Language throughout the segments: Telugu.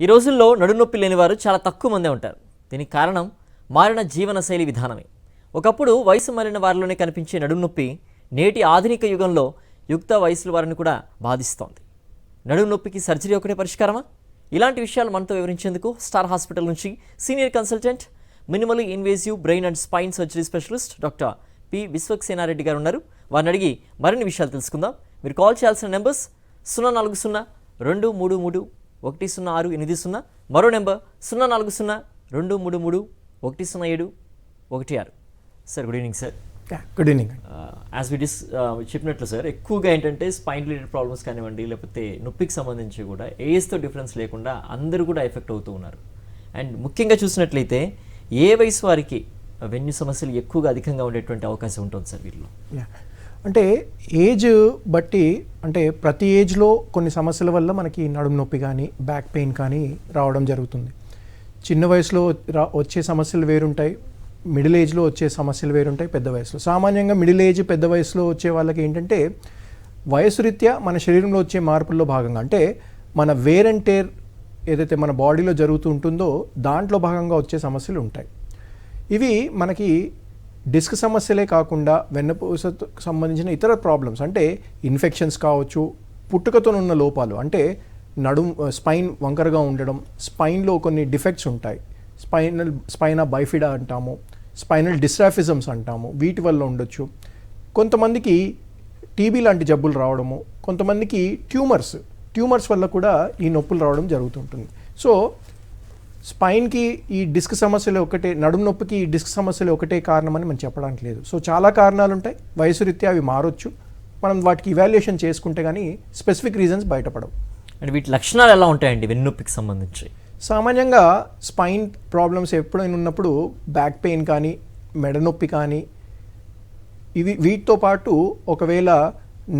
ఈ రోజుల్లో నడునొప్పి లేని వారు చాలా తక్కువ మందే ఉంటారు. దీనికి కారణం మారిన జీవనశైలి విధానమే. ఒకప్పుడు వయసు మారిన వారిలోనే కనిపించే నడునొప్పి నేటి ఆధునిక యుగంలో యుక్త వయసుల వారిని కూడా బాధిస్తోంది. నడుము నొప్పికి సర్జరీ ఒకటే పరిష్కారమా? ఇలాంటి విషయాలు మనతో వివరించేందుకు స్టార్ హాస్పిటల్ నుంచి senior consultant minimal invasive brain and spine surgery specialist doctor P Vishwaksenareddy garu ఉన్నారు. వారిని అడిగి మరిన్ని విషయాలు తెలుసుకుందాం. మీరు కాల్ చేయాల్సిన నెంబర్స్ సున్నా నాలుగు సున్నా రెండు మూడు మూడు ఒకటి సున్నా ఆరు ఎనిమిది సున్నా. మరో నెంబర్ సున్నా నాలుగు సున్నా రెండు మూడు మూడు ఒకటి సున్నా ఏడు ఒకటి ఆరు. Sir good evening sir good evening as we డిస్ చెప్పినట్లు సార్ ఎక్కువగా ఏంటంటే స్పైన్ రిలేటెడ్ ప్రాబ్లమ్స్ కానివ్వండి లేకపోతే నొప్పికి సంబంధించి కూడా ఏజ్తో డిఫరెన్స్ లేకుండా అందరూ కూడా ఎఫెక్ట్ అవుతూ ఉన్నారు. అండ్ ముఖ్యంగా చూసినట్లయితే ఏ వయసు వారికి వెన్ను సమస్యలు ఎక్కువగా అధికంగా ఉండేటువంటి అవకాశం ఉంటుంది సార్ వీరిలో. అంటే ఏజ్ బట్టి అంటే ప్రతి ఏజ్లో కొన్ని సమస్యల వల్ల మనకి నడుము నొప్పి కానీ బ్యాక్ పెయిన్ కానీ రావడం జరుగుతుంది. చిన్న వయసులో రా వచ్చే సమస్యలు వేరుంటాయి. మిడిల్ ఏజ్లో వచ్చే సమస్యలు వేరుంటాయి పెద్ద వయసులో. సామాన్యంగా మిడిల్ ఏజ్ పెద్ద వయసులో వచ్చే వాళ్ళకి ఏంటంటే వయసు రీత్యా మన శరీరంలో వచ్చే మార్పుల్లో భాగంగా అంటే మన వేర్ అండ్ టేర్ ఏదైతే మన బాడీలో జరుగుతూ ఉంటుందో దాంట్లో భాగంగా వచ్చే సమస్యలు ఉంటాయి. ఇవి మనకి డిస్క్ సమస్యలే కాకుండా వెన్నపూసకు సంబంధించిన ఇతర ప్రాబ్లమ్స్ అంటే ఇన్ఫెక్షన్స్ కావచ్చు పుట్టుకతోనున్న లోపాలు అంటే నడుం స్పైన్ వంకరగా ఉండడం స్పైన్లో కొన్ని డిఫెక్ట్స్ ఉంటాయి. స్పైనల్ స్పైనా బైఫిడా అంటాము స్పైనల్ డిస్ట్రాఫిజమ్స్ అంటాము వీటి వల్ల ఉండొచ్చు. కొంతమందికి టీబీ లాంటి జబ్బులు రావడము కొంతమందికి ట్యూమర్స్ ట్యూమర్స్ వల్ల కూడా ఈ నొప్పులు రావడం జరుగుతుంటుంది. సో స్పైన్కి ఈ డిస్క్ సమస్యలు ఒకటే నడుము నొప్పికి ఈ డిస్క్ సమస్యలు ఒకటే కారణమని మనం చెప్పడానికి లేదు. సో చాలా కారణాలు ఉంటాయి వయసు రీత్యా అవి మారొచ్చు. మనం వాటికి ఇవాల్యుయేషన్ చేసుకుంటే కానీ స్పెసిఫిక్ రీజన్స్ బయటపడవు. అండ్ వీటి లక్షణాలు ఎలా ఉంటాయండి వెన్నునొప్పికి సంబంధించి? సామాన్యంగా స్పైన్ ప్రాబ్లమ్స్ ఎప్పుడైనా ఉన్నప్పుడు బ్యాక్ పెయిన్ కానీ మెడ నొప్పి కానీ ఇవి వీటితో పాటు ఒకవేళ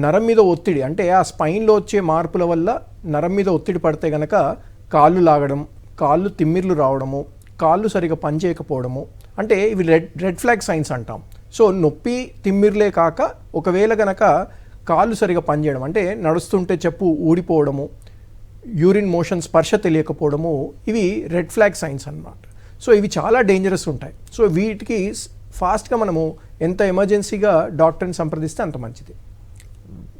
నరం మీద ఒత్తిడి అంటే ఆ స్పైన్లో వచ్చే మార్పుల వల్ల నరం మీద ఒత్తిడి పడితే గనక కాళ్ళు లాగడం కాళ్ళు తిమ్మిర్లు రావడము కాళ్ళు సరిగా పనిచేయకపోవడము అంటే ఇవి రెడ్ రెడ్ ఫ్లాగ్ సైన్స్ అంటాం. సో నొప్పి తిమ్మిర్లే కాక ఒకవేళ గనక కాళ్ళు సరిగా పనిచేయడం అంటే నడుస్తుంటే చెప్పు ఊడిపోవడము యూరిన్ మోషన్ స్పర్శ తెలియకపోవడము ఇవి రెడ్ ఫ్లాగ్ సైన్స్ అన్నమాట. సో ఇవి చాలా డేంజరస్ ఉంటాయి. సో వీటికి ఫాస్ట్గా మనము ఎంత ఎమర్జెన్సీగా డాక్టర్ని సంప్రదిస్తే అంత మంచిది.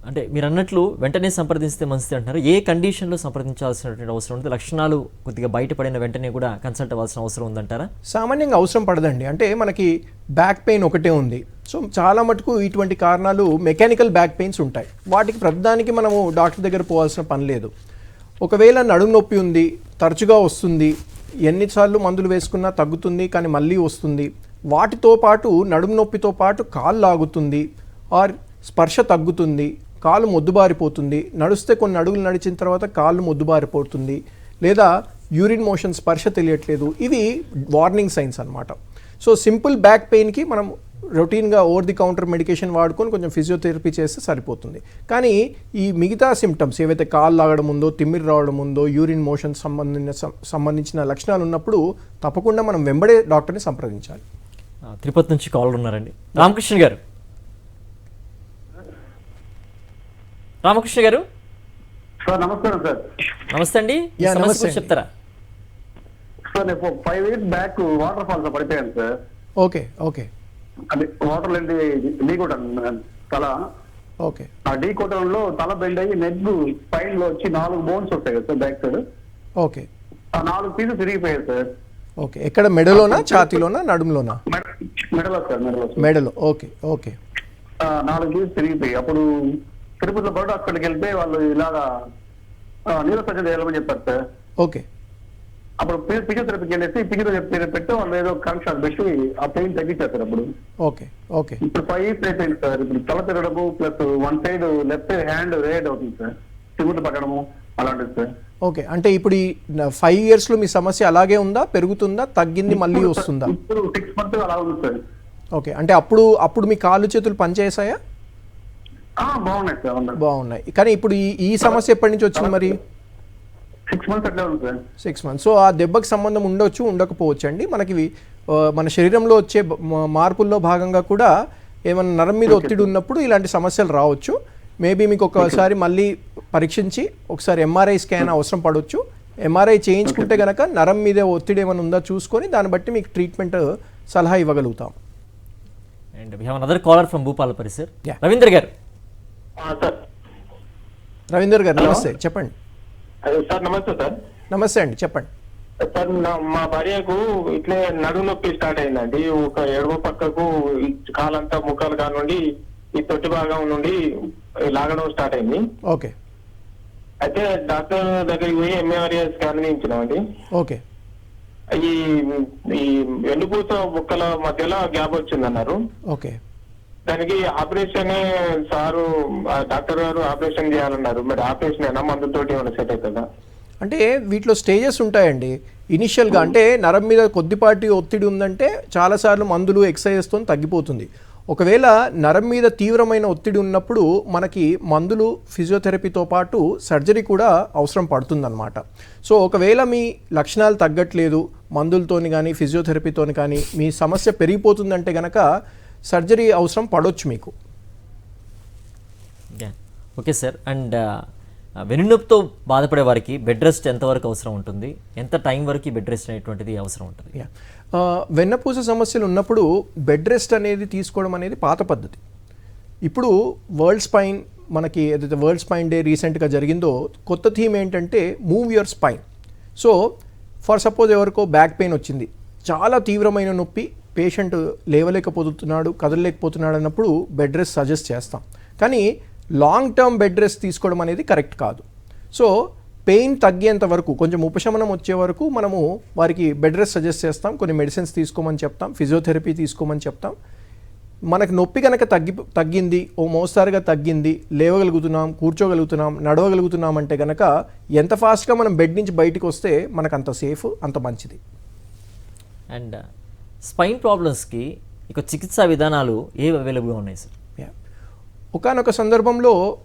అంటే మీరు అన్నట్లు వెంటనే సంప్రదిస్తే మంచిది అంటున్నారు. ఏ కండిషన్లో సంప్రదించాల్సినటువంటి అవసరం ఉంటుంది లక్షణాలు కొద్దిగా బయటపడిన వెంటనే కూడా కన్సల్ట్ అవ్వాల్సిన అవసరం ఉందంటారా? సామాన్యంగా అవసరం పడదండి. అంటే మనకి బ్యాక్ పెయిన్ ఒకటే ఉంది. సో చాలా మటుకు ఇటువంటి కారణాలు మెకానికల్ బ్యాక్ పెయిన్స్ ఉంటాయి. వాటికి ప్రతిదానికి మనము డాక్టర్ దగ్గర పోవాల్సిన పని లేదు. ఒకవేళ నడుము నొప్పి ఉంది తరచుగా వస్తుంది ఎన్నిసార్లు మందులు వేసుకున్నా తగ్గుతుంది కానీ మళ్ళీ వస్తుంది. వాటితో పాటు నడుము నొప్పితో పాటు కాళ్ళు లాగుతుంది ఆర్ స్పర్శ తగ్గుతుంది కాలు మొద్దుబారిపోతుంది. నడిస్తే కొన్ని అడుగులు నడిచిన తర్వాత కాళ్ళు మొద్దుబారిపోతుంది. లేదా యూరిన్ మోషన్ స్పర్శ తెలియట్లేదు. ఇవి వార్నింగ్ సైన్స్ అనమాట సో సింపుల్ బ్యాక్ పెయిన్కి మనం రొటీన్గా ఓవర్ ది కౌంటర్ మెడికేషన్ వాడుకొని కొంచెం ఫిజియోథెరపీ చేస్తే సరిపోతుంది. కానీ ఈ మిగతా సిమ్టమ్స్ ఏవైతే కాలు లాగడం ఉందో తిమ్మిరి రావడం ఉందో యూరిన్ మోషన్ సంబంధించిన సంబంధించిన లక్షణాలు ఉన్నప్పుడు తప్పకుండా మనం వెంబడే డాక్టర్ని సంప్రదించాలి. తిరుపతి నుంచి కాల్ ఉన్నారండి. రామకృష్ణ గారు. రామకృష్ణ గారు? సార్ నమస్కారం సార్. నమస్తే అండి. నమస్తే. చెప్తారా? సార్ నేను ఫైవ్ ఇయర్స్ బ్యాక్ వాటర్ ఫాల్స్లో పడిపోయాను సార్. Okay okay. అది వాటర్ లేని ఢీ కొట్టాను తల. ఓకే. ఆ ఢీ కొట్టడంలో తల బెండ్ అయ్యి నెక్ స్పైన్లో వచ్చి నాలుగు బోన్స్ వస్తాయి కదా సార్ బ్యాక్ సైడ్. ఓకే. ఆ నాలుగు పీసెస్ తిరిగిపోయాయి సార్. ఓకే ఎక్కడ? మెడలోనా ఛాతీలోనా నడుములోనా? మెడ- మెడలో సార్ మెడలో. మెడలో. Okay okay. ఆ, నాలుగు పీసెస్ తిరిగిపోయి అప్పుడు తిరుపతిలో బర్డ్ హాస్పిటల్కి వెళ్తే వాళ్ళు ఇలాగా నీరో సర్జరీ చేయాలని చెప్పారు సార్. ఓకే. అప్పుడు ఫిజియోథెరపీకి వెళ్ళేసి ఫిజియోథెరపీ పెట్టి వాళ్ళు ఏదో కనెక్షన్ పెట్టి ఆ పెయిన్ తగ్గించారు సార్ అప్పుడు. Okay okay. ఇప్పుడు ఫైవ్ ఇయర్స్ అయిపోయింది సార్. ఇప్పుడు తల తిరగడము plus one side left hand raid అవుతుంది సార్. తిరుగుతూ పట్టడము అలాంటిది సార్. ఓకే అంటే ఇప్పుడు ఈ ఫైవ్ ఇయర్స్లో మీ సమస్య అలాగే ఉందా? పెరుగుతుందా? తగ్గింది మళ్ళీ వస్తుందా? ఇప్పుడు సిక్స్ మంత్స్ అలా ఉంది సార్. ఓకే అంటే అప్పుడు అప్పుడు మీ కాళ్ళు చేతులు పనిచేసాయా? బాగున్నాయి సార్ అవును బాగున్నాయి. కానీ ఇప్పుడు ఈ సమస్య ఎప్పటి నుంచి వచ్చింది మరి? సిక్స్ మంత్స్ అట్లే ఉంది సార్. Six months. సో ఆ దెబ్బకి సంబంధం ఉండొచ్చు ఉండకపోవచ్చు అండి మనకి మన శరీరంలో వచ్చే మార్పుల్లో భాగంగా కూడా ఏమైనా నరం మీద ఒత్తిడి ఉన్నప్పుడు ఇలాంటి సమస్యలు రావచ్చు. మేబీ మీకు ఒకసారి మళ్ళీ పరీక్షించి ఒకసారి ఎంఆర్ఐ స్కాన్ అవసరం పడవచ్చు ఎంఆర్ఐ చేయించుకుంటే గనక నరం మీద ఒత్తిడి ఏమైనా ఉందా చూసుకొని దాన్ని బట్టి మీకు ట్రీట్మెంట్ సలహా ఇవ్వగలుగుతాం. And we have another caller from Bhupalapalli sir. Ravindra garu. Ravinder garu నమస్తే. చెప్పండి. సార్ నమస్తే సార్. నమస్తే అండి చెప్పండి. సార్ మా భార్యకు ఇట్లే నడు నొప్పి స్టార్ట్ అయిందండి. ఒక ఎడమ పక్కకు కాలంతా ముఖాలు కానుండి ఈ తొట్టి భాగం నుండి లాగడం స్టార్ట్ అయింది. ఓకే. అయితే డాక్టర్ దగ్గరికి పోయి ఎంఏఆర్ఏ స్కాన్ చేయించినామండి. ఓకే. ఈ ఈ వెన్నుపూస బుక్కల మధ్యలో గ్యాప్ వచ్చిందన్నారు. ఓకే. దానికి operation sir doctor garu operation చేయాలన్నారు. మరి ఆపరేషన్ అయినా మందులతోటి ఏమైనా సెట్ అవుతుందా? అంటే వీటిలో స్టేజెస్ ఉంటాయండి. ఇనిషియల్గా అంటే నరం మీద కొద్దిపాటి ఒత్తిడి ఉందంటే చాలాసార్లు మందులు ఎక్సర్సైజ్తో తగ్గిపోతుంది. ఒకవేళ నరం మీద తీవ్రమైన ఒత్తిడి ఉన్నప్పుడు మనకి మందులు ఫిజియోథెరపీతో పాటు సర్జరీ కూడా అవసరం పడుతుందన్నమాట. సో ఒకవేళ మీ లక్షణాలు తగ్గట్లేదు మందులతోని కానీ ఫిజియోథెరపీతోని కానీ మీ సమస్య పెరిగిపోతుందంటే గనక సర్జరీ అవసరం పడవచ్చు మీకు. ఓకే సార్ అండ్ వెన్నునొప్పితో బాధపడే వారికి బెడ్ రెస్ట్ ఎంతవరకు అవసరం ఉంటుంది? ఎంత టైం వరకు బెడ్ రెస్ట్ అనేటువంటిది అవసరం ఉంటుంది? యా. ఆ, వెన్నపూస సమస్యలు ఉన్నప్పుడు బెడ్ రెస్ట్ అనేది తీసుకోవడం అనేది పాత పద్ధతి. ఇప్పుడు వరల్డ్ స్పైన్ మనకి ఏదైతే వరల్డ్ స్పైన్ డే రీసెంట్గా జరిగిందో కొత్త థీమ్ ఏంటంటే move your spine. So for suppose ఎవరికో బ్యాక్ పెయిన్ వచ్చింది. చాలా తీవ్రమైన నొప్పి పేషెంట్ లేవలేకపోతున్నాడు కదలలేకపోతున్నాడు అన్నప్పుడు బెడ్ రెస్ట్ సజెస్ట్ చేస్తాం. కానీ లాంగ్ టర్మ్ బెడ్ రెస్ట్ తీసుకోవడం అనేది కరెక్ట్ కాదు. సో పెయిన్ తగ్గేంత వరకు కొంచెం ఉపశమనం వచ్చే వరకు మనము వారికి బెడ్ రెస్ట్ సజెస్ట్ చేస్తాం. కొన్ని మెడిసిన్స్ తీసుకోమని చెప్తాం ఫిజియోథెరపీ తీసుకోమని చెప్తాం. మనకు నొప్పి కనుక తగ్గి తగ్గింది ఓ మోస్తారుగా తగ్గింది లేవగలుగుతున్నాం కూర్చోగలుగుతున్నాం నడవగలుగుతున్నాం అంటే కనుక ఎంత ఫాస్ట్గా మనం బెడ్ నుంచి బయటికి వస్తే మనకు అంత సేఫ్ అంత మంచిది. అండ్ స్పైన్ ప్రాబ్లమ్స్కి ఇక చికిత్సా విధానాలు ఏవి అవైలబుల్గా ఉన్నాయి సార్? యా ఒకనొక సందర్భంలో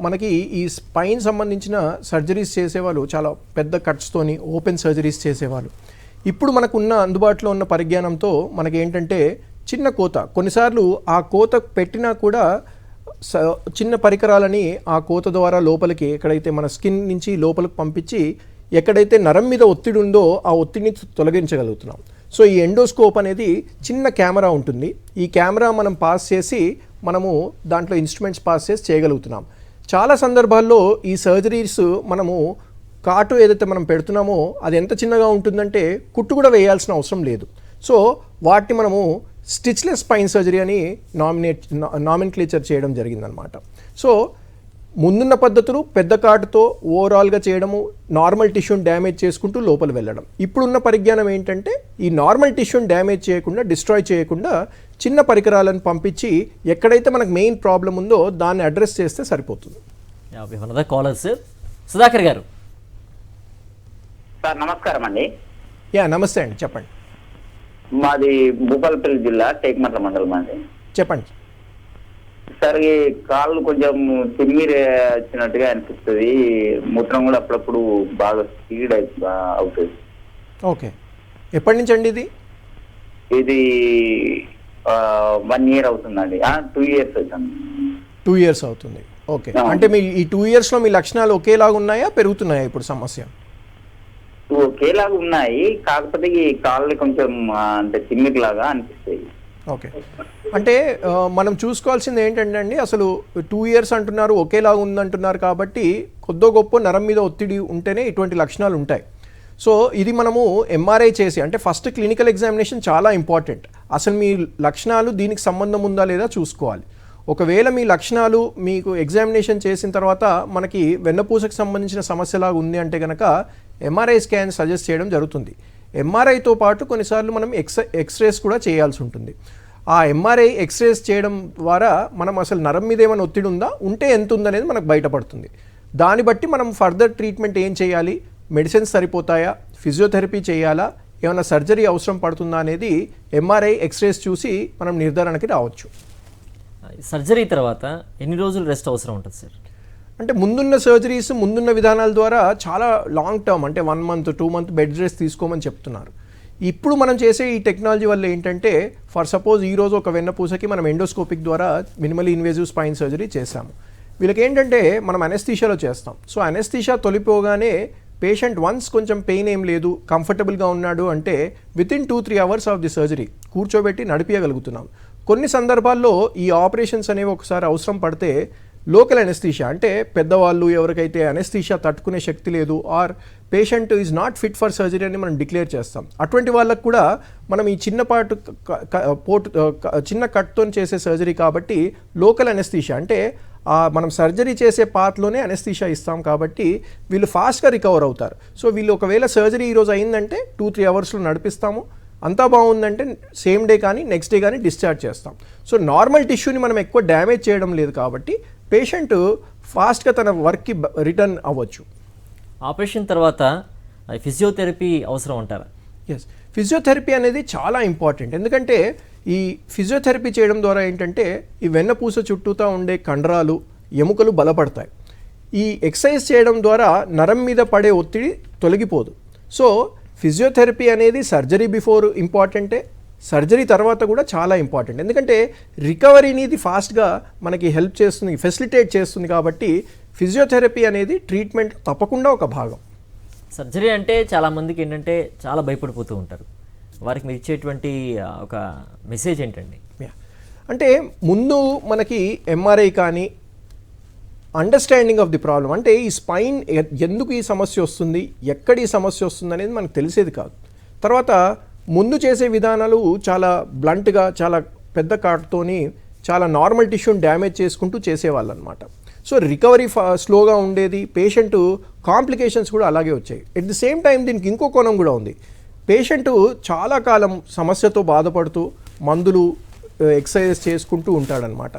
మనకి ఈ స్పైన్ సంబంధించిన సర్జరీస్ చేసేవాళ్ళు చాలా పెద్ద కట్స్తోని ఓపెన్ సర్జరీస్ చేసేవాళ్ళు. ఇప్పుడు మనకున్న అందుబాటులో ఉన్న పరిజ్ఞానంతో మనకి ఏంటంటే చిన్న కోత. కొన్నిసార్లు ఆ కోత పెట్టినా కూడా స- చిన్న పరికరాలని ఆ కోత ద్వారా లోపలికి ఎక్కడైతే మన స్కిన్ నుంచి లోపలికి పంపించి ఎక్కడైతే నరం మీద ఒత్తిడి ఉందో ఆ ఒత్తిడిని తొలగించగలుగుతున్నాం. సో ఈ ఎండోస్కోప్ అనేది చిన్న కెమెరా ఉంటుంది. ఈ కెమెరా మనం పాస్ చేసి మనము దాంట్లో ఇన్స్ట్రుమెంట్స్ పాస్ చేసి చేయగలుగుతున్నాం. చాలా సందర్భాల్లో ఈ సర్జరీస్ మనము కాటు ఏదైతే మనం పెడుతున్నామో అది ఎంత చిన్నగా ఉంటుందంటే కుట్టు కూడా వేయాల్సిన అవసరం లేదు. సో వాటిని మనము స్టిచ్లెస్ స్పైన్ సర్జరీ అని నామినేట్ నామిన్ క్లేచర్ చేయడం జరిగిందనమాట. సో ముందున్న పద్ధతులు పెద్ద కాటుతో ఓవరాల్గా చేయడము నార్మల్ టిష్యూని డ్యామేజ్ చేసుకుంటూ లోపల వెళ్ళడం. ఇప్పుడున్న పరిజ్ఞానం ఏంటంటే ఈ నార్మల్ టిష్యూని డ్యామేజ్ చేయకుండా డిస్ట్రాయ్ చేయకుండా చిన్న పరికరాలను పంపించి ఎక్కడైతే మనకు మెయిన్ ప్రాబ్లం ఉందో దాన్ని అడ్రస్ చేస్తే సరిపోతుంది. అనదర్ కాలర్ సార్ సుధాకర్ గారు. సార్ నమస్కారం అండి. యా నమస్తే అండి చెప్పండి. మాది భూపాలపల్లి జిల్లా టేక్మట్ల మండలం అండి. చెప్పండి. సార్ ఈ కాళ్ళు కొంచెం తిమ్మిరి వచ్చినట్టుగా అనిపిస్తుంది. మూత్రం కూడా అప్పుడప్పుడు బాగా స్పీడ్ అవుతుంది. ఓకే. ఎప్పటి నుంచి అండి ఇది ఇది వన్ ఇయర్ అవుతుందండి. టూ ఇయర్స్ అవుతుంది. టూ ఇయర్స్ అవుతుంది. ఓకే. అంటే మీ ఈ టూ ఇయర్స్లో మీ లక్షణాలు ఒకేలాగా ఉన్నాయా? పెరుగుతున్నాయా ఇప్పుడు సమస్య? ఒకేలాగా ఉన్నాయి. కాకపోతే ఈ కాళ్ళు కొంచెం అంటే తిమ్మిరి లాగా అనిపిస్తాయి. ఓకే. అంటే మనం చూసుకోవాల్సింది ఏంటంటే అండి అసలు టూ ఇయర్స్ అంటున్నారు ఒకేలాగా ఉందంటున్నారు కాబట్టి కొద్దో గొప్ప నరం మీద ఒత్తిడి ఉంటేనే ఇటువంటి లక్షణాలు ఉంటాయి. సో ఇది మనము ఎంఆర్ఐ చేసి అంటే ఫస్ట్ క్లినికల్ ఎగ్జామినేషన్ చాలా ఇంపార్టెంట్ అసలు మీ లక్షణాలు దీనికి సంబంధం ఉందా లేదా చూసుకోవాలి. ఒకవేళ మీ లక్షణాలు మీకు ఎగ్జామినేషన్ చేసిన తర్వాత మనకి వెన్నపూసకు సంబంధించిన సమస్యలాగా ఉంది అంటే కనుక ఎంఆర్ఐ స్కాన్ సజెస్ట్ చేయడం జరుగుతుంది. ఎంఆర్ఐతో పాటు కొన్నిసార్లు మనం ఎక్స్ ఎక్స్రేస్ కూడా చేయాల్సి ఉంటుంది. ఆ ఎంఆర్ఐ ఎక్స్రేస్ చేయడం ద్వారా మనం అసలు నరం మీద ఏమైనా ఒత్తిడి ఉందా? ఉంటే ఎంత ఉందనేది మనకు బయటపడుతుంది. దాన్ని బట్టి మనం ఫర్దర్ ట్రీట్మెంట్ ఏం చేయాలి? మెడిసిన్స్ సరిపోతాయా? ఫిజియోథెరపీ చేయాలా? ఏమైనా సర్జరీ అవసరం పడుతుందా అనేది ఎంఆర్ఐ ఎక్స్రేస్ చూసి మనం నిర్ధారణకి రావచ్చు. సర్జరీ తర్వాత ఎన్ని రోజులు రెస్ట్ అవసరం ఉంటుంది సార్? అంటే ముందున్న సర్జరీస్ ముందున్న విధానాల ద్వారా చాలా లాంగ్ టర్మ్ అంటే one month two month bed rest తీసుకోమని చెప్తున్నారు. ఇప్పుడు మనం చేసే ఈ టెక్నాలజీ వల్ల ఏంటంటే ఫర్ సపోజ్ ఈరోజు ఒక వెన్నపూసకి మనం ఎండోస్కోపిక్ ద్వారా మినిమల్ ఇన్వేజివ్ స్పైన్ సర్జరీ చేశాము. వీళ్ళకి ఏంటంటే మనం అనెస్థీషియాలో చేస్తాం. సో అనెస్థీషియా తొలిపోగానే పేషెంట్ వన్స్ కొంచెం పెయిన్ ఏం లేదు కంఫర్టబుల్గా ఉన్నాడు అంటే within two three hours of the surgery కూర్చోబెట్టి నడిపించగలుగుతున్నాం కొన్ని సందర్భాల్లో ఈ ఆపరేషన్స్ అనేవి ఒకసారి అవసరం పడితే లోకల్ అనెస్థీషియా అంటే పెద్దవాళ్ళు ఎవరికైతే అనెస్థీషియా తట్టుకునే శక్తి లేదు or patient is not fit for surgery అని మనం డిక్లేర్ చేస్తాం. అటువంటి వాళ్ళకు కూడా మనం ఈ చిన్నపాటు క- పోటు చిన్న కట్తో చేసే సర్జరీ కాబట్టి లోకల్ అనెస్థీషియా అంటే మనం సర్జరీ చేసే పాత్లోనే అనెస్థీషియా ఇస్తాం కాబట్టి వీళ్ళు ఫాస్ట్గా రికవర్ అవుతారు. సో వీళ్ళు ఒకవేళ సర్జరీ ఈరోజు అయిందంటే టూ త్రీ అవర్స్లో నడిపిస్తాము. అంతా బాగుందంటే సేమ్ డే కానీ నెక్స్ట్ డే కానీ డిశ్చార్జ్ చేస్తాం. సో నార్మల్ టిష్యూని మనం ఎక్కువ డ్యామేజ్ చేయడం లేదు కాబట్టి పేషెంట్ ఫాస్ట్గా తన వర్క్కి రిటర్న్ అవ్వచ్చు. ఆపరేషన్ తర్వాత ఫిజియోథెరపీ అవసరం అంటారా? ఎస్ ఫిజియోథెరపీ అనేది చాలా ఇంపార్టెంట్. ఎందుకంటే ఈ ఫిజియోథెరపీ చేయడం ద్వారా ఏంటంటే ఈ వెన్నపూస చుట్టూతా ఉండే కండరాలు ఎముకలు బలపడతాయి. ఈ ఎక్సర్సైజ్ చేయడం ద్వారా నరం మీద పడే ఒత్తిడి తొలగిపోదు. సో ఫిజియోథెరపీ అనేది సర్జరీ బిఫోర్ ఇంపార్టెంటే సర్జరీ తర్వాత కూడా చాలా ఇంపార్టెంట్. ఎందుకంటే రికవరీని ఇది ఫాస్ట్గా మనకి హెల్ప్ చేస్తుంది ఫెసిలిటేట్ చేస్తుంది కాబట్టి ఫిజియోథెరపీ అనేది ట్రీట్మెంట్ తప్పకుండా ఒక భాగం. సర్జరీ అంటే చాలా మందికి ఏంటంటే చాలా భయపడిపోతూ ఉంటారు. వారికి మీరు ఇచ్చేటువంటి ఒక మెసేజ్ ఏంటండి. అంటే ముందు మనకి ఎంఆర్ఐ కానీ అండర్స్టాండింగ్ ఆఫ్ ది ప్రాబ్లం అంటే ఈ స్పైన్ ఎందుకు ఈ సమస్య వస్తుంది ఎక్కడ ఈ సమస్య వస్తుంది అనేది మనకు తెలిసేది కాదు. తర్వాత ముందు చేసే విధానాలు చాలా బ్లంట్గా చాలా పెద్ద కాటుతోని చాలా నార్మల్ టిష్యూని డ్యామేజ్ చేసుకుంటూ చేసేవాళ్ళు అనమాట సో రికవరీ ఫా స్లోగా ఉండేది పేషెంట్ కాంప్లికేషన్స్ కూడా అలాగే వచ్చాయి. ఎట్ ది సేమ్ టైం దీనికి ఇంకో కోణం కూడా ఉంది. పేషెంట్ చాలా కాలం సమస్యతో బాధపడుతూ మందులు ఎక్సర్సైజ్ చేసుకుంటూ ఉంటాడనమాట.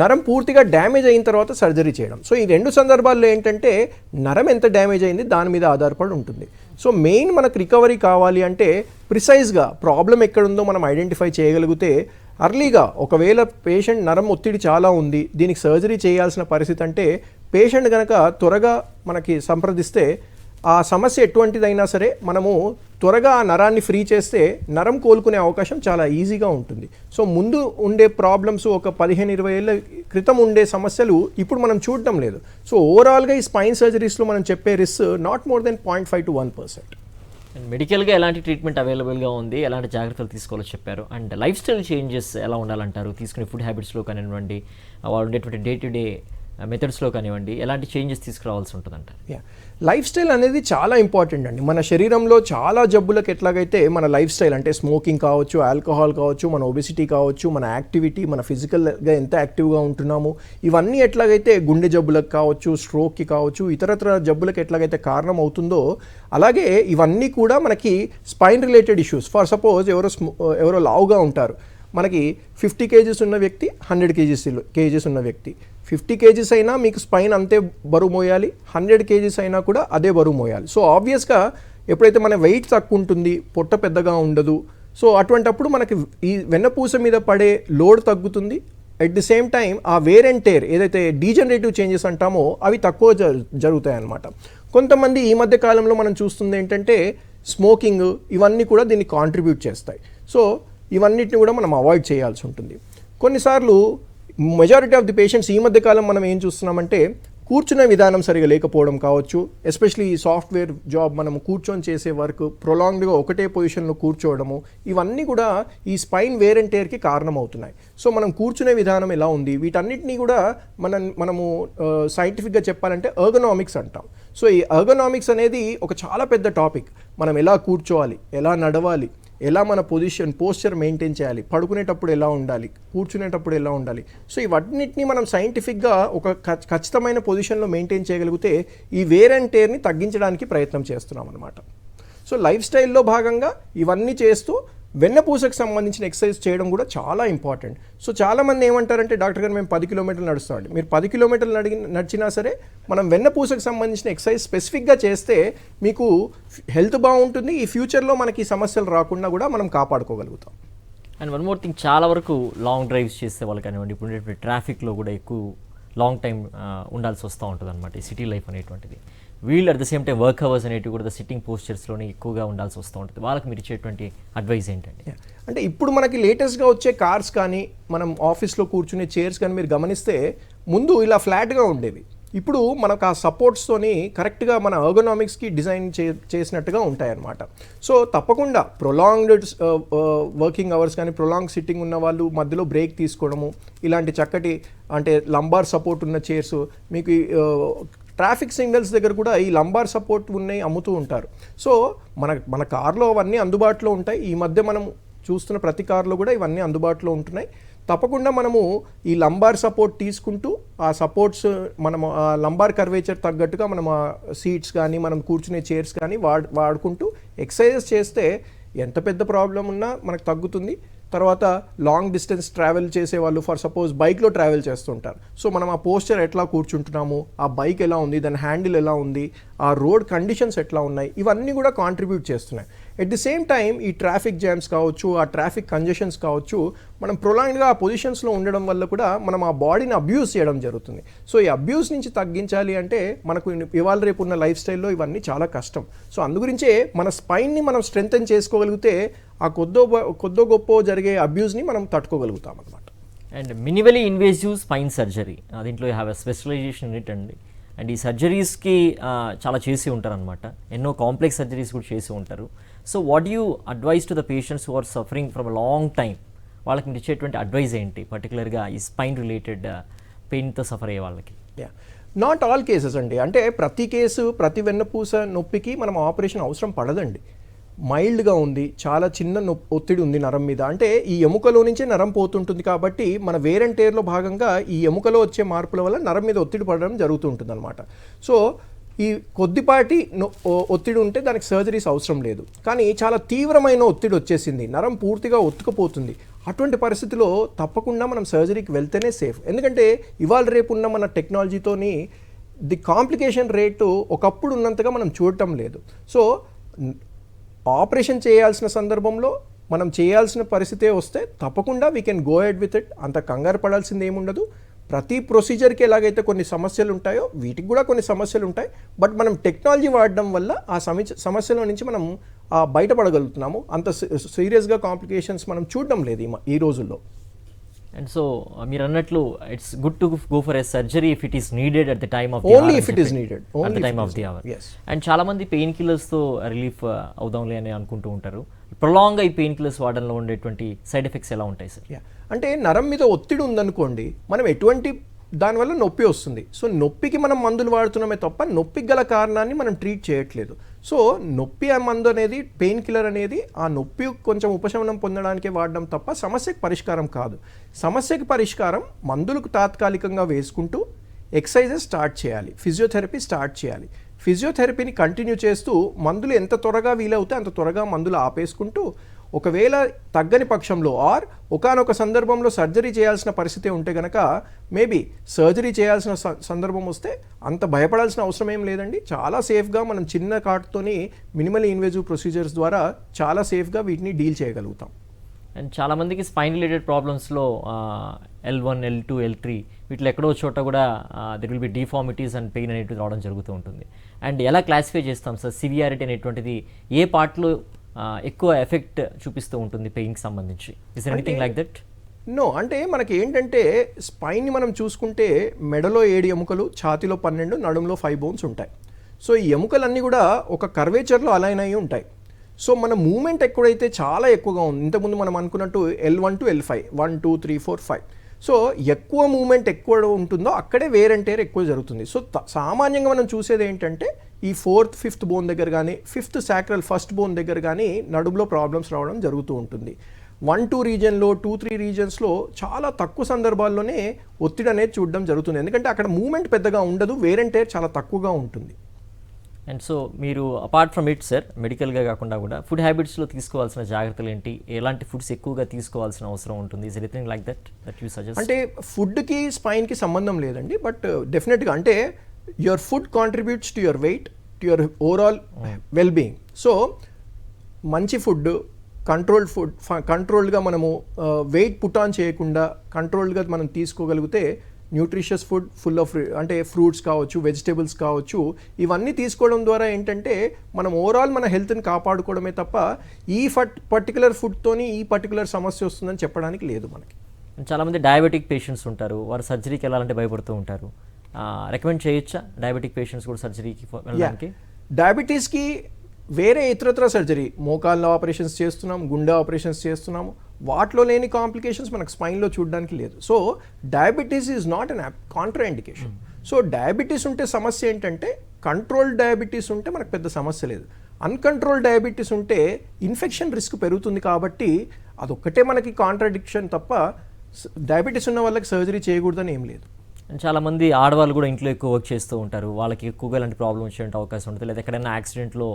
నరం పూర్తిగా డ్యామేజ్ అయిన తర్వాత సర్జరీ చేయడం. సో ఈ రెండు సందర్భాల్లో ఏంటంటే నరం ఎంత డ్యామేజ్ అయింది దాని మీద ఆధారపడి ఉంటుంది. సో మెయిన్ మనకు రికవరీ కావాలి అంటే ప్రిసైజ్గా ప్రాబ్లం ఎక్కడుందో మనం ఐడెంటిఫై చేయగలిగితే అర్లీగా ఒకవేళ పేషెంట్ నరం ఒత్తిడి చాలా ఉంది దీనికి సర్జరీ చేయాల్సిన పరిస్థితి అంటే పేషెంట్ కనుక త్వరగా మనకి సంప్రదిస్తే ఆ సమస్య ఎటువంటిదైనా సరే మనము త్వరగా ఆ నరాన్ని ఫ్రీ చేస్తే నరం కోలుకునే అవకాశం చాలా ఈజీగా ఉంటుంది. సో ముందు ఉండే ప్రాబ్లమ్స్ ఒక పదిహేను ఇరవై ఏళ్ళ క్రితం ఉండే సమస్యలు ఇప్పుడు మనం చూడటం లేదు. సో ఓవరాల్గా ఈ స్పైన్ సర్జరీస్లో మనం చెప్పే risk not more than point five to one percent. And మెడికల్గా ఎలాంటి ట్రీట్మెంట్ అవైలబుల్గా ఉంది? ఎలాంటి జాగ్రత్తలు తీసుకోవాలో చెప్పారు. అండ్ లైఫ్ స్టైల్ చేంజెస్ ఎలా ఉండాలంటారు? తీసుకునే ఫుడ్ హ్యాబిట్స్లో కానివ్వండి వాళ్ళు ఉండేటువంటి డే టు డే మెథడ్స్లో కానివ్వండి ఎలాంటి చేంజెస్ తీసుకురావాల్సి ఉంటుందంటారు? యా. లైఫ్ స్టైల్ అనేది చాలా ఇంపార్టెంట్ అండి. మన శరీరంలో చాలా జబ్బులకు ఎట్లాగైతే మన లైఫ్ స్టైల్ అంటే స్మోకింగ్ కావచ్చు ఆల్కహాల్ కావచ్చు మన ఒబిసిటీ కావచ్చు మన యాక్టివిటీ మన ఫిజికల్గా ఎంత యాక్టివ్గా ఉంటున్నాము ఇవన్నీ ఎట్లాగైతే గుండె జబ్బులకు కావచ్చు స్ట్రోక్కి కావచ్చు ఇతరతర జబ్బులకు ఎట్లాగైతే కారణం అవుతుందో అలాగే ఇవన్నీ కూడా మనకి spine related issues for suppose ఎవరో స్మో- ఎవరో లావుగా ఉంటారు. మనకి ఫిఫ్టీ కేజీస్ ఉన్న వ్యక్తి హండ్రెడ్ కేజీస్ కేజీస్ ఉన్న వ్యక్తి. ఫిఫ్టీ కేజీస్ అయినా మీకు స్పైన్ అంతే బరువు మోయాలి హండ్రెడ్ కేజీస్ అయినా కూడా అదే బరువు మోయాలి. సో ఆబ్వియస్గా ఎప్పుడైతే మన వెయిట్ తక్కువ ఉంటుంది పొట్ట పెద్దగా ఉండదు సో అటువంటప్పుడు మనకి ఈ వెన్నపూస మీద పడే లోడ్ తగ్గుతుంది. అట్ ది సేమ్ టైం ఆ వేర్ అండ్ టేర్ ఏదైతే డీజనరేటివ్ చేంజెస్ అంటామో అవి తక్కువ జరుగుతాయి అన్నమాట కొంతమంది ఈ మధ్య కాలంలో మనం చూస్తుంది ఏంటంటే స్మోకింగ్ ఇవన్నీ కూడా దీన్ని కాంట్రిబ్యూట్ చేస్తాయి. సో ఇవన్నిటిని కూడా మనం అవాయిడ్ చేయాల్సి ఉంటుంది. కొన్నిసార్లు మెజారిటీ ఆఫ్ ది పేషెంట్స్ ఈ మధ్య కాలం మనం ఏం చూస్తున్నామంటే కూర్చునే విధానం సరిగా లేకపోవడం కావచ్చు ఎస్పెషలీ ఈ సాఫ్ట్వేర్ జాబ్ మనం కూర్చొని చేసే వర్క్ ప్రొలాంగ్డ్గా ఒకటే పొజిషన్లో కూర్చోవడము ఇవన్నీ కూడా ఈ స్పైన్ వేర్ అండ్ టేర్కి కారణమవుతున్నాయి. సో మనం కూర్చునే విధానం ఎలా ఉంది? వీటన్నిటినీ కూడా మనం మనము సైంటిఫిక్గా చెప్పాలంటే ఎర్గనామిక్స్ అంటాం. సో ఈ ఎర్గనామిక్స్ అనేది ఒక చాలా పెద్ద టాపిక్ మనం ఎలా కూర్చోవాలి? ఎలా నడవాలి? ఎలా మన పొజిషన్ పోస్చర్ మెయింటైన్ చేయాలి? పడుకునేటప్పుడు ఎలా ఉండాలి? కూర్చునేటప్పుడు ఎలా ఉండాలి? సో ఇవన్నిటిని మనం సైంటిఫిక్గా ఒక ఖచ్చితమైన పొజిషన్లో మెయింటైన్ చేయగలిగితే ఈ వేర్ అండ్ టేర్ని తగ్గించడానికి ప్రయత్నం చేస్తున్నాం అనమాట సో లైఫ్ స్టైల్లో భాగంగా ఇవన్నీ చేస్తూ వెన్నపూసకు సంబంధించిన ఎక్సర్సైజ్ చేయడం కూడా చాలా ఇంపార్టెంట్. సో చాలామంది ఏమంటారంటే డాక్టర్ గారు మేము పది కిలోమీటర్లు నడుస్తామండి మీరు పది కిలోమీటర్లు నడిగి నడిచినా సరే మనం వెన్నపూసకు సంబంధించిన ఎక్సర్సైజ్ స్పెసిఫిక్గా చేస్తే మీకు హెల్త్ బాగుంటుంది. ఈ ఫ్యూచర్లో మనకి ఈ సమస్యలు రాకుండా కూడా మనం కాపాడుకోగలుగుతాం. అండ్ వన్ మోర్ థింగ్ చాలా వరకు లాంగ్ డ్రైవ్స్ చేసే వాళ్ళు కానివ్వండి ఇప్పుడు ట్రాఫిక్లో కూడా ఎక్కువ లాంగ్ టైం ఉండాల్సి వస్తూ ఉంటుంది అనమాట ఈ సిటీ లైఫ్ అనేటువంటిది. వీళ్ళు at the same time work hours అనేటివి కూడా సిట్టింగ్ పోస్చర్స్లోనే ఎక్కువగా ఉండాల్సి వస్తూ ఉంటుంది. వాళ్ళకి మీరు ఇచ్చేటువంటి అడ్వైస్ ఏంటండి? అంటే ఇప్పుడు మనకి లేటెస్ట్గా వచ్చే కార్స్ కానీ మనం ఆఫీస్లో కూర్చునే చైర్స్ కానీ మీరు గమనిస్తే ముందు ఇలా ఫ్లాట్గా ఉండేవి. ఇప్పుడు మనకు ఆ సపోర్ట్స్తోని కరెక్ట్గా మన ఎర్గనామిక్స్కి డిజైన్ చే చేసినట్టుగా ఉంటాయన్నమాట. సో తప్పకుండా ప్రొలాంగ్డ్ వర్కింగ్ అవర్స్ కానీ ప్రొలాంగ్ సిట్టింగ్ ఉన్న వాళ్ళు మధ్యలో బ్రేక్ తీసుకోవడము ఇలాంటి చక్కటి అంటే లంబార్ సపోర్ట్ ఉన్న చైర్స్ మీకు uh, ట్రాఫిక్ సిగ్నల్స్ దగ్గర కూడా ఈ లంబార్ సపోర్ట్ ఉన్నాయి అమ్ముతూ ఉంటారు. సో మన మన కార్లో అవన్నీ అందుబాటులో ఉంటాయి. ఈ మధ్య మనం చూస్తున్న ప్రతి కార్లో కూడా ఇవన్నీ అందుబాటులో ఉంటున్నాయి. తప్పకుండా మనము ఈ లంబార్ సపోర్ట్ తీసుకుంటూ ఆ సపోర్ట్స్ మనం ఆ లంబార్ కర్వేచర్ తగ్గట్టుగా మనం ఆ సీట్స్ కానీ మనం కూర్చునే చైర్స్ కానీ వాడు వాడుకుంటూ ఎక్సర్సైజెస్ చేస్తే ఎంత పెద్ద ప్రాబ్లం ఉన్నా మనకు తగ్గుతుంది. తర్వాత లాంగ్ డిస్టెన్స్ ట్రావెల్ చేసే వాళ్ళు ఫర్ సపోజ్ బైక్లో ట్రావెల్ చేస్తుంటారు. సో మనం ఆ పోస్చర్ ఎట్లా కూర్చుంటున్నాము ఆ బైక్ ఎలా ఉంది దాని హ్యాండిల్ ఎలా ఉంది ఆ రోడ్ కండిషన్స్ ఎట్లా ఉన్నాయి ఇవన్నీ కూడా కాంట్రిబ్యూట్ చేస్తున్నాయి. ఎట్ ది సేమ్ టైం ఈ ట్రాఫిక్ జామ్స్ కావచ్చు ఆ ట్రాఫిక్ కంజెషన్స్ కావచ్చు మనం ప్రొలాంగ్డ్గా ఆ పొజిషన్స్లో ఉండడం వల్ల కూడా మనం ఆ బాడీని అబ్యూస్ చేయడం జరుగుతుంది. సో ఈ అబ్యూస్ నుంచి తగ్గించాలి అంటే మనకు ఇవాళ రేపు ఉన్న లైఫ్ స్టైల్లో ఇవన్నీ చాలా కష్టం. సో అందుగురించే మన స్పైన్ని మనం స్ట్రెంగ్తన్ చేసుకోగలిగితే ఆ కొద్దో కొద్దో గొప్ప జరిగే అబ్యూస్ని మనం తట్టుకోగలుగుతాం అనమాట and minimally invasive spine surgery. దీంట్లో హ్యావ్ ఎ స్పెషలైజేషన్ ఇట్ అండి అండ్ ఈ సర్జరీస్కి చాలా చేసి ఉంటారు అనమాట ఎన్నో కాంప్లెక్స్ సర్జరీస్ కూడా చేసి ఉంటారు. So what you advise to the patients who are suffering from long time వాళ్ళకి మీరు ఇచ్చేటువంటి అడ్వైస్ ఏంటి? పర్టికులర్గా ఈ స్పైన్ రిలేటెడ్ పెయిన్తో సఫర్ అయ్యే వాళ్ళకి. యా. నాట్ ఆల్ కేసెస్ అండి. అంటే ప్రతి కేసు ప్రతి వెన్నపూస నొప్పికి మనం ఆపరేషన్ అవసరం పడదండి. మైల్డ్గా ఉంది చాలా చిన్న ఒత్తిడి ఉంది నరం మీద. అంటే ఈ ఎముకలో నుంచే నరం పోతుంటుంది కాబట్టి మన వేర్ అండ్ టేర్లో భాగంగా ఈ ఎముకలో వచ్చే మార్పుల వల్ల నరం మీద ఒత్తిడి పడడం జరుగుతుంటుంది అనమాట సో ఈ కొద్దిపాటి ఒత్తిడి ఉంటే దానికి సర్జరీస్ అవసరం లేదు. కానీ చాలా తీవ్రమైన ఒత్తిడి వచ్చేసింది. నరం పూర్తిగా ఒత్తుకుపోతుంది. అటువంటి పరిస్థితిలో తప్పకుండా మనం సర్జరీకి వెళ్తేనే సేఫ్. ఎందుకంటే ఇవాళ రేపు ఉన్న మన టెక్నాలజీతోని ది కాంప్లికేషన్ రేటు ఒకప్పుడు ఉన్నంతగా మనం చూడటం లేదు. సో ఆపరేషన్ చేయాల్సిన సందర్భంలో మనం చేయాల్సిన పరిస్థితే వస్తే తప్పకుండా we can go ahead with it అంత కంగారు పడాల్సింది ఏముండదు. ప్రతి ప్రొసీజర్కి ఎలాగైతే కొన్ని సమస్యలు ఉంటాయో వీటికి కూడా కొన్ని సమస్యలు ఉంటాయి. బట్ మనం టెక్నాలజీ వాడడం వల్ల ఆ సమస్యల నుంచి మనం బయటపడగలుగుతున్నాము. అంత సీరియస్గా కాంప్లికేషన్స్ మనం చూడడం లేదు ఈ రోజుల్లో. అండ్ సో మీరు అన్నట్లు it's good to go for a surgery if it is needed at the time of Only if it is needed. At the time of the. Hour. And చాలా మంది పెయిన్ కిల్లర్స్తో రిలీఫ్ అవుదాంలే అని అనుకుంటూ ఉంటారు ప్రొలాంగ్గా ఈ పెయిన్ కిల్లర్స్ వాడడంలో ఉండేటువంటి సైడ్ ఎఫెక్ట్స్ ఎలా ఉంటాయి సార్ అంటే నరం మీద ఒత్తిడి ఉందనుకోండి మనం ఎటువంటి దానివల్ల నొప్పి వస్తుంది సో నొప్పికి మనం మందులు వాడుతున్నామే తప్ప నొప్పికి గల కారణాన్ని మనం ట్రీట్ చేయట్లేదు సో నొప్పి మందు అనేది పెయిన్ కిల్లర్ అనేది ఆ నొప్పి కొంచెం ఉపశమనం పొందడానికి వాడడం తప్ప సమస్యకు పరిష్కారం కాదు. సమస్యకు పరిష్కారం మందులకు తాత్కాలికంగా వేసుకుంటూ ఎక్సర్సైజెస్ స్టార్ట్ చేయాలి. ఫిజియోథెరపీ స్టార్ట్ చేయాలి. ఫిజియోథెరపీని కంటిన్యూ చేస్తూ మందులు ఎంత త్వరగా వీలవుతే అంత త్వరగా మందులు ఆపేసుకుంటూ ఒకవేళ తగ్గని పక్షంలో ఆర్ ఒకానొక సందర్భంలో సర్జరీ చేయాల్సిన పరిస్థితి ఉంటే గనక మేబీ సర్జరీ చేయాల్సిన స- సందర్భం వస్తే అంత భయపడాల్సిన అవసరం ఏం లేదండి. చాలా సేఫ్గా మనం చిన్న కార్డ్తోని మినిమల్ ఇన్వేజివ్ ప్రొసీజర్స్ ద్వారా చాలా సేఫ్గా వీటిని డీల్ చేయగలుగుతాం. అండ్ చాలామందికి spine related ప్రాబ్లమ్స్లో L one L two L three వీటిలో ఎక్కడో చోట కూడా there will be deformities and pain అనేటివి రావడం జరుగుతూ ఉంటుంది. అండ్ ఎలా క్లాసిఫై చేస్తాం సార్? సివియారిటీ అనేటువంటిది ఏ పార్ట్లో ఎక్కువ ఎఫెక్ట్ చూపిస్తూ ఉంటుంది పెయిన్కి సంబంధించి. Is anything like that no అంటే మనకి ఏంటంటే స్పైన్ని మనం చూసుకుంటే మెడలో ఏడు ఎముకలు ఛాతీలో పన్నెండు నడుములో ఫైవ్ బోన్స్ ఉంటాయి. సో ఈ ఎముకలన్నీ కూడా ఒక కర్వేచర్లో అలైన్ అయి ఉంటాయి. సో మన మూమెంట్ ఎక్కడైతే చాలా ఎక్కువగా ఉంది ఇంతకుముందు మనం అనుకున్నట్టు L one to L five one two three four five so ఎక్కువ మూమెంట్ ఎక్కువ ఉంటుందో అక్కడే వేర్ అండ్ టేర్ ఎక్కువ జరుగుతుంది. సో సామాన్యంగా మనం చూసేది ఏంటంటే ఈ ఫోర్త్ ఫిఫ్త్ బోన్ దగ్గర కానీ ఫిఫ్త్ సాక్రల్ ఫస్ట్ బోన్ దగ్గర కానీ నడుములో ప్రాబ్లమ్స్ రావడం జరుగుతూ ఉంటుంది. వన్ టూ రీజన్లో టూ త్రీ రీజన్స్లో చాలా తక్కువ సందర్భాల్లోనే ఒత్తిడి అనేది చూడడం జరుగుతుంది. ఎందుకంటే అక్కడ మూమెంట్ పెద్దగా ఉండదు వేర్ అండ్ టేర్ చాలా తక్కువగా ఉంటుంది. అండ్ సో మీరు అపార్ట్ ఫ్రమ్ ఇట్ సార్ మెడికల్గా కాకుండా కూడా ఫుడ్ హ్యాబిట్స్లో తీసుకోవాల్సిన జాగ్రత్తలు ఏంటి? ఎలాంటి ఫుడ్స్ ఎక్కువగా తీసుకోవాల్సిన అవసరం ఉంటుంది? Is anything like that that you suggest అంటే ఫుడ్కి స్పైన్కి సంబంధం లేదండి. బట్ డెఫినెట్గా అంటే your food contributes to your weight to your overall well being so మంచి ఫుడ్ కంట్రోల్డ్ ఫుడ్ కంట్రోల్డ్గా మనము వెయిట్ పుట్ ఆన్ చేయకుండా కంట్రోల్డ్గా మనం తీసుకోగలిగితే న్యూట్రిషియస్ ఫుడ్ ఫుల్ ఆఫ్ అంటే ఫ్రూట్స్ కావచ్చు వెజిటేబుల్స్ కావచ్చు ఇవన్నీ తీసుకోవడం ద్వారా ఏంటంటే మనం ఓవరాల్ మన హెల్త్ని కాపాడుకోవడమే తప్ప ఈ ఫట్ పర్టికులర్ ఫుడ్తోని ఈ పర్టికులర్ సమస్య వస్తుందని చెప్పడానికి లేదు మనకి. చాలామంది డయాబెటిక్ పేషెంట్స్ ఉంటారు. వారు సర్జరీకి వెళ్ళాలంటే భయపడుతూ ఉంటారు. రికమెండ్ చేయొచ్చా? డయాబెటిక్ పేషెంట్స్ కూడా సర్జరీకి వెళ్ళడానికి? డయాబెటీస్కి వేరే ఇతరత్ర సర్జరీ. మోకాళ్ళ ఆపరేషన్స్ చేస్తున్నాం గుండె ఆపరేషన్స్ చేస్తున్నాము. వాటిలో లేని కాంప్లికేషన్స్ మనకు స్పైన్లో చూడడానికి లేదు. So diabetes is not an contraindication so diabetes ఉంటే సమస్య ఏంటంటే కంట్రోల్ డయాబెటీస్ ఉంటే మనకు పెద్ద సమస్య లేదు. అన్కంట్రోల్ డయాబెటీస్ ఉంటే ఇన్ఫెక్షన్ రిస్క్ పెరుగుతుంది కాబట్టి అదొక్కటే మనకి కాంట్రాడిక్షన్ తప్ప డయాబెటీస్ ఉన్న వాళ్ళకి సర్జరీ చేయకూడదని ఏం లేదు. చాలామంది చాలా మంది ఆడవాళ్ళు కూడా ఇంట్లో ఎక్కువ వర్క్ చేస్తూ ఉంటారు. వాళ్ళకి ఎక్కువగా ఇలాంటి ప్రాబ్లం వచ్చే అవకాశం ఉంటుంది. లేదా ఎక్కడైనా యాక్సిడెంట్లో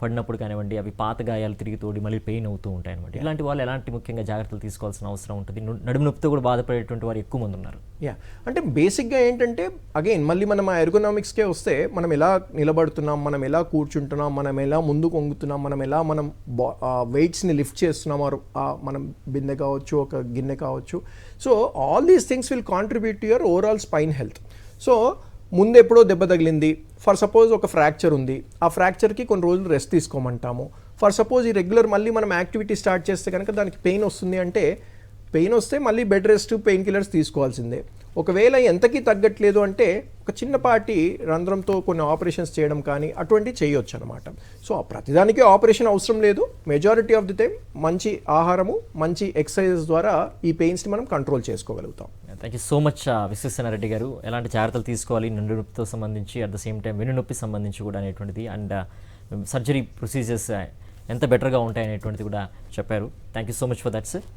పడినప్పుడు కానివ్వండి అవి పాత గాయాలు తిరిగి తోడి మళ్ళీ పెయిన్ అవుతూ ఉంటాయి అనమాట ఇలాంటి వాళ్ళు ఎలాంటి ముఖ్యంగా జాగ్రత్తలు తీసుకోవాల్సిన అవసరం ఉంటుంది? నడుము నొప్పితో కూడా బాధపడేటువంటి వారు ఎక్కువ మంది ఉన్నారు. యా అంటే బేసిక్గా ఏంటంటే అగైన్ మళ్ళీ మనం ఆ ఎర్గోనామిక్స్కే వస్తే మనం ఎలా నిలబడుతున్నాం మనం ఎలా కూర్చుంటున్నాం మనం ఎలా ముందుకు వంగుతున్నాం మనం ఎలా మనం వెయిట్స్ని లిఫ్ట్ చేస్తున్నాం మనం బిందె కావచ్చు ఒక గిన్నె కావచ్చు. So all these things will contribute to your overall spine health so ముందు ఎప్పుడో దెబ్బ తగిలింది ఫర్ సపోజ్ ఒక ఫ్రాక్చర్ ఉంది. ఆ ఫ్రాక్చర్కి కొన్ని రోజులు రెస్ట్ తీసుకోమంటాము. ఫర్ సపోజ్ ఈ రెగ్యులర్ మళ్ళీ మనం యాక్టివిటీ స్టార్ట్ చేస్తే కనుక దానికి పెయిన్ వస్తుంది అంటే పెయిన్ వస్తే మళ్ళీ బెడ్ రెస్ట్ పెయిన్ కిల్లర్స్ తీసుకోవాల్సిందే. ఒకవేళ ఎంతకీ తగ్గట్లేదు అంటే ఒక చిన్నపాటి రంధ్రంతో కొన్ని ఆపరేషన్స్ చేయడం కానీ అటువంటివి చేయొచ్చు అనమాట సో ప్రతిదానికి ఆపరేషన్ అవసరం లేదు. మెజారిటీ ఆఫ్ ది టైం మంచి ఆహారము మంచి ఎక్సర్సైజెస్ ద్వారా ఈ పెయిన్స్ని మనం కంట్రోల్ చేసుకోగలుగుతాం. Thank you so much uh, Vishwasenareddy garu. ఎలాంటి జాగ్రత్తలు తీసుకోవాలి? నిండు నొప్పితో సంబంధించి అట్ ద సేమ్ టైం వెన్ను నొప్పి సంబంధించి కూడా అనేటువంటిది. అండ్ సర్జరీ ప్రొసీజర్స్ ఎంత బెటర్గా ఉంటాయి అనేటువంటిది కూడా చెప్పారు. Thank you so much for that sir